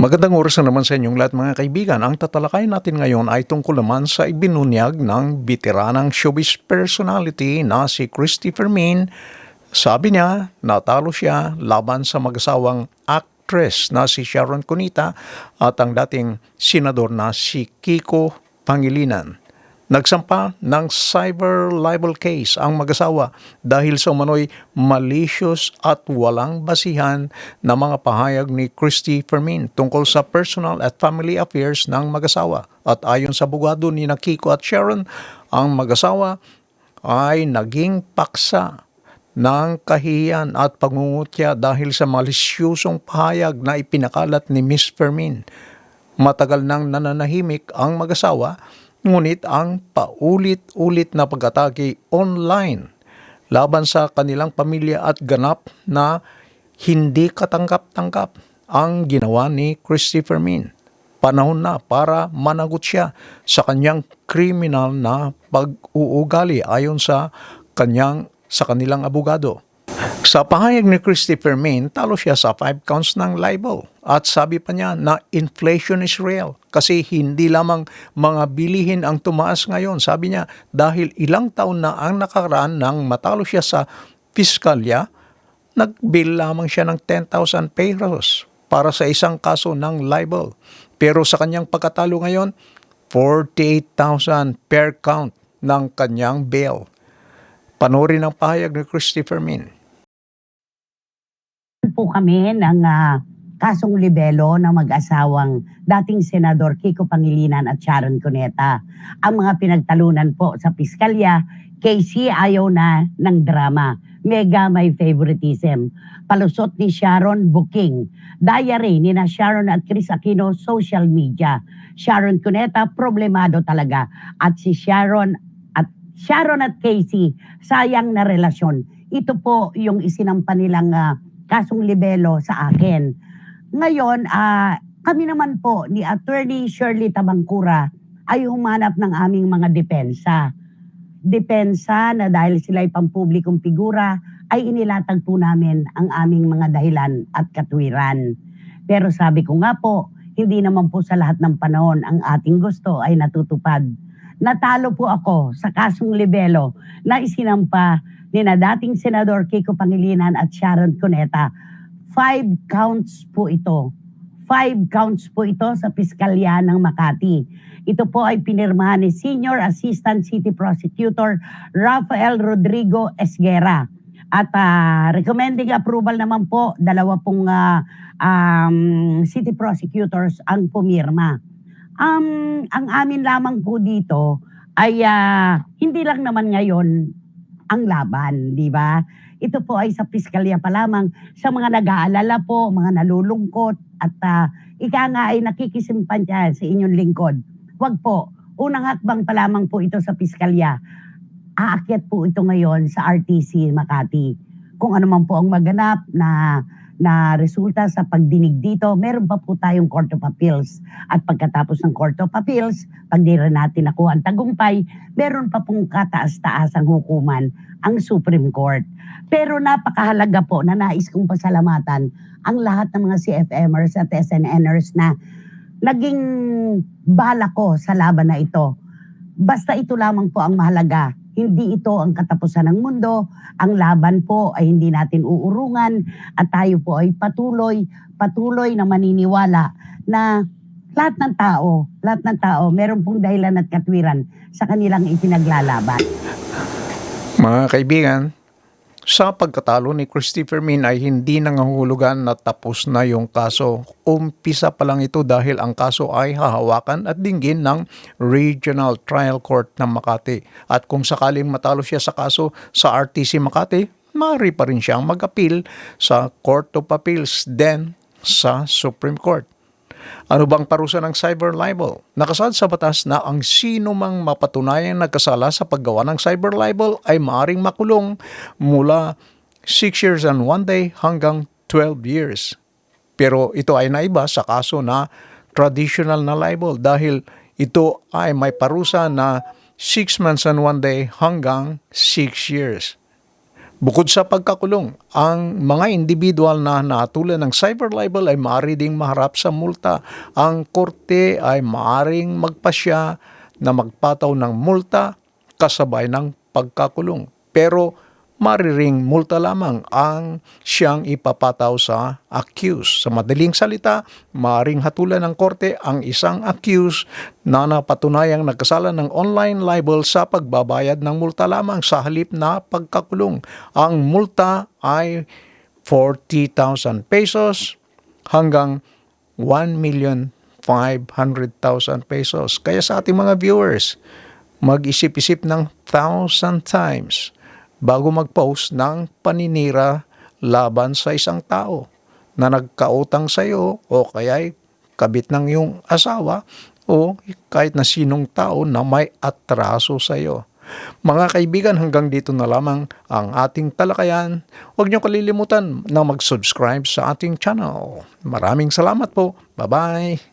Magandang oras na naman sa inyong lahat mga kaibigan. Ang tatalakayin natin ngayon ay tungkol naman sa ibinunyag ng bitiranang showbiz personality na si Christy Fermin. Sabi niya, natalo siya laban sa mag-asawang actress na si Sharon Cunita at ang dating senador na si Kiko Pangilinan. Nagsampa ng cyber libel case ang mag-asawa dahil sa umano'y malicious at walang basihan na mga pahayag ni Christy Fermin tungkol sa personal at family affairs ng mag-asawa. At ayon sa bugado ni Kiko at Sharon, ang mag-asawa ay naging paksa ng kahiyan at pangungutya dahil sa malisyusong pahayag na ipinakalat ni Miss Fermin. Matagal nang nananahimik ang mag-asawa, ngunit ang paulit-ulit na pag-atake online laban sa kanilang pamilya at ganap na hindi katanggap-tanggap ang ginawa ni Christy Fermin. Panahon na para managot siya sa kanyang kriminal na pag-uugali ayon sa kanyang sa kanilang abogado. Sa pahayag ni Christy Fermin, talo siya sa five counts ng libel. At sabi pa niya na inflation is real kasi hindi lamang mga bilihin ang tumaas ngayon. Sabi niya dahil ilang taon na ang nakaraan nang matalo siya sa piskalya, nag-bill lamang siya ng 10,000 pesos para sa isang kaso ng libel. Pero sa kanyang pagkatalo ngayon, 48,000 per count ng kanyang bail. Panoorin ang pahayag ni Christy Fermin. Po kami ng ah, kasong libelo ng mag-asawang dating Senador Kiko Pangilinan at Sharon Cuneta. Ang mga pinagtalunan po sa piskalya, Casey ayaw na ng drama. Mega may favoritism. Palusot ni Sharon booking. Diary ni na Sharon at Chris Aquino social media. Sharon Cuneta problemado talaga. At si Sharon at Sharon at Casey sayang na relasyon. Ito po yung isinampa nilang ah, kasong libelo sa akin. Ngayon, ah, kami naman po ni Attorney Shirley Tabangkura ay humanap ng aming mga depensa. Depensa na dahil sila ay pampublikong figura ay inilatag po namin ang aming mga dahilan at katwiran. Pero sabi ko nga po, hindi naman po sa lahat ng panahon ang ating gusto ay natutupad. Natalo po ako sa kasong libelo na isinampa ni na dating Senador Kiko Pangilinan at Sharon Cuneta. Five counts po ito. Five counts po ito sa Piskalya ng Makati. Ito po ay pinirmahan ni Senior Assistant City Prosecutor Rafael Rodrigo Esguera. At ah, recommending approval naman po, dalawa pong ah, um, city prosecutors ang pumirma. Um, ang amin lamang po dito ay ah, hindi lang naman ngayon ang laban, di ba? Ito po ay sa piskalya pa lamang sa mga nag-aalala po, mga nalulungkot at ah, ika nga ay nakikisimpanya sa inyong lingkod. Huwag po, unang hakbang pa lamang po ito sa piskalya. Aakyat po ito ngayon sa RTC Makati. Kung ano man po ang maganap na na resulta sa pagdinig dito, meron pa po tayong Court of Appeals. At pagkatapos ng Court of Appeals, pag di natin nakuha ang tagumpay, meron pa pong kataas-taasang hukuman ang Supreme Court. Pero napakahalaga po na nais kong pasalamatan ang lahat ng mga CFMers at SNNers na naging bala ko sa laban na ito. Basta ito lamang po ang mahalaga. Hindi ito ang katapusan ng mundo. Ang laban po ay hindi natin uurungan at tayo po ay patuloy, patuloy na maniniwala na lahat ng tao, lahat ng tao, meron pong dahilan at katwiran sa kanilang ipinaglalaban. Mga kaibigan, sa pagkatalo ni Christy Fermin ay hindi nangahulugan na tapos na yung kaso. Umpisa pa lang ito dahil ang kaso ay hahawakan at dinggin ng Regional Trial Court ng Makati. At kung sakaling matalo siya sa kaso sa RTC Makati, maaari pa rin siyang mag-appeal sa Court of Appeals, then sa Supreme Court. Ano bang parusa ng cyber libel? Nakasaad sa batas na ang sino mang mapatunayang nagkasala sa paggawa ng cyber libel ay maaring makulong mula 6 years and 1 day hanggang 12 years. Pero ito ay naiba sa kaso na traditional na libel dahil ito ay may parusa na 6 months and 1 day hanggang 6 years. Bukod sa pagkakulong, ang mga individual na natulan ng cyber libel ay maaari ding maharap sa multa. Ang korte ay maaring magpasya na magpataw ng multa kasabay ng pagkakulong. Pero mariring multa lamang ang siyang ipapataw sa accused. Sa madaling salita, maring hatulan ng korte ang isang accused na napatunayang nagkasala ng online libel sa pagbabayad ng multa lamang sa halip na pagkakulong. Ang multa ay 40,000 pesos hanggang 1,500,000 pesos. Kaya sa ating mga viewers, mag-isip-isip ng thousand times bago mag-post ng paninira laban sa isang tao na nagkautang sa iyo o kaya kabit ng iyong asawa o kahit na sinong tao na may atraso sa iyo. Mga kaibigan, hanggang dito na lamang ang ating talakayan. Huwag niyo kalilimutan na mag-subscribe sa ating channel. Maraming salamat po. Bye-bye.